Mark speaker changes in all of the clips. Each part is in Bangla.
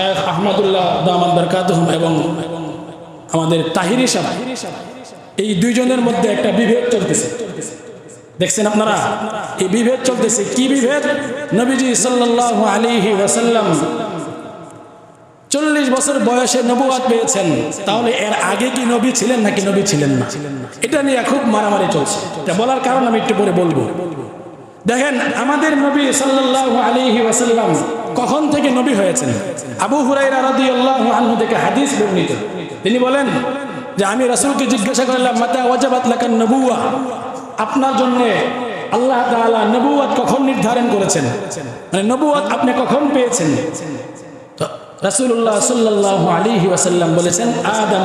Speaker 1: শেখ আহমদুল্লাহ দামাদ বরকাতহম এবং আমাদের তাহিরি সাহেব। এই দুইজনের মধ্যে একটা বিভেদ চলতেছে। দেখছেন আপনারা? এই বিভেদ চলতেছে। কি বিভেদ? নবীজি সাল্লাল্লাহু আলাইহি ওয়াসাল্লাম চল্লিশ বছর বয়সে নবুয়াত পেয়েছেন। তাহলে এর আগে কি নবী ছিলেন নাকি নবী ছিলেন না? এটা নিয়ে খুব মারামারি চলছে। বলার কারণ আমি একটু পরে বলব। দেখেন, আমাদের নবী সাল্লাল্লাহু আলাইহি ওয়াসাল্লাম কখন থেকে নবী হয়েছেন? আবু হুরাইরা রাদিয়াল্লাহু আনহু থেকে হাদিস বর্ণিত। তিনি বলেন যে আমি রাসূলকে জিজ্ঞাসা করলাম, মাতা ওয়াজাবাত লাকান নবুয়া আপনার জন্য আল্লাহ তাআলা নবুয়াত কখন নির্ধারণ করেছেন? মানে নবুয়াত আপনি কখন পেয়েছেন? বলেছেন, আদম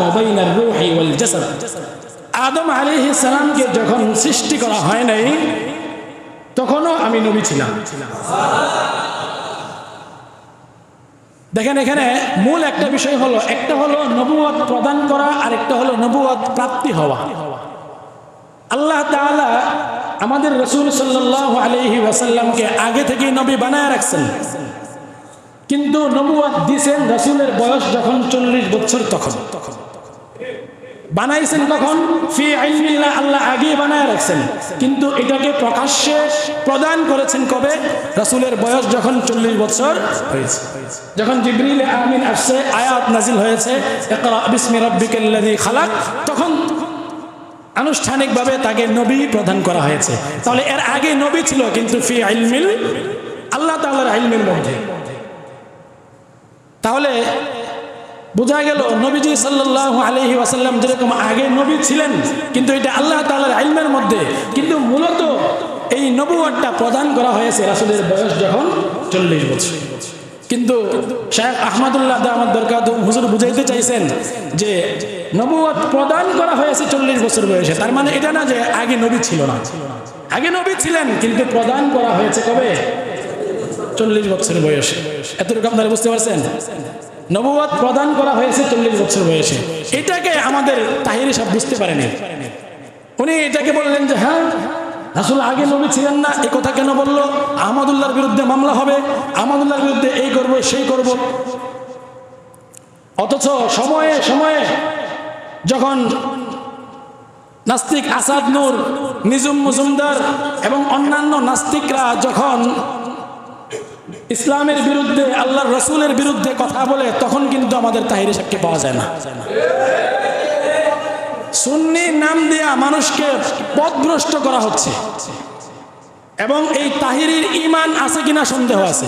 Speaker 1: আদম সালামকে যখন সৃষ্টি করা হয় নাই, তখনও আমি নবী ছিলাম। দেখেন এখানে মূল একটা বিষয় হলো, একটা হলো নবুয়ত প্রদান করা আর একটা হলো নবুয়ত প্রাপ্তি হওয়া। আল্লাহ তাআলা আমাদের রসুল সাল্লাহ আলহি ওয়াসাল্লামকে আগে থেকে নবী বানায় রাখছেন। কিন্তু নবুয়াদ দিছেন রসুলের বয়স যখন চল্লিশ বছর তখন তখন। বানাইছেন কখন? ফি আইনিল্লাহ আল্লাহ আগে বানায় রাখছেন। কিন্তু এটাকে প্রকাশ্যে প্রদান করেছেন কবে? রাসূলের বয়স যখন চল্লিশ বছর হয়েছে। যখন জিবরিল আমিন আসছে, আয়াত নাজিল হয়েছে খালাক, তখন আনুষ্ঠানিকভাবে তাকে নবী প্রদান করা হয়েছে। তাহলে এর আগে নবী ছিল, কিন্তু ফি আইলমিল আল্লাহ তাআলার আইলমের মধ্যে। তাহলে বোঝা গেল, নবীজি সাল্লাহ আলহি ওয়াসাল্লাম যেরকম আগে নবী ছিলেন, কিন্তু এটা আল্লাহ তালার আইলমের মধ্যে, কিন্তু মূলত এই নবুয়ারটা প্রদান করা হয়েছে রাসুলের বয়স যখন চল্লিশ বছর। কিন্তু শেখ আহমদুল্লাহ আমার দরকার হুজুর বুঝাইতে চাইছেন যে নবুয়াত প্রদান করা হয়েছে চল্লিশ বছর বয়সে, তার মানে এটা না যে আগে নবী ছিল না। আগে নবী ছিলেন, কিন্তু প্রদান করা হয়েছে কবে? চল্লিশ বছর বয়সে। এতটুকু আপনারা বুঝতে পারছেন? নবুয়াদ প্রদান করা হয়েছে চল্লিশ বছর বয়সে। এটাকে আমাদের তাহিরি সব বুঝতে পারেনি। উনি এটাকে বললেন যে হ্যাঁ আসলে আগে নবী ছিলেন না, এ কথা কেন বলল? আহমদুল্লাহর বিরুদ্ধে মামলা হবে, আহমদুল্লাহর বিরুদ্ধে এই করব, সেই করব। অথচ সময়ে সময়ে যখন নাস্তিক আসাদ নূর নিজুম মজুমদার এবং অন্যান্য নাস্তিকরা যখন ইসলামের বিরুদ্ধে, আল্লাহর রসুলের বিরুদ্ধে কথা বলে তখন কিন্তু আমাদের তাহির সাহেবকে পাওয়া যায় না। সুন্নি নাম দেয়া মানুষকে পথভ্রষ্ট করা হচ্ছে। এবং এই তাহিরির ইমান আছে কিনা সন্দেহ আছে।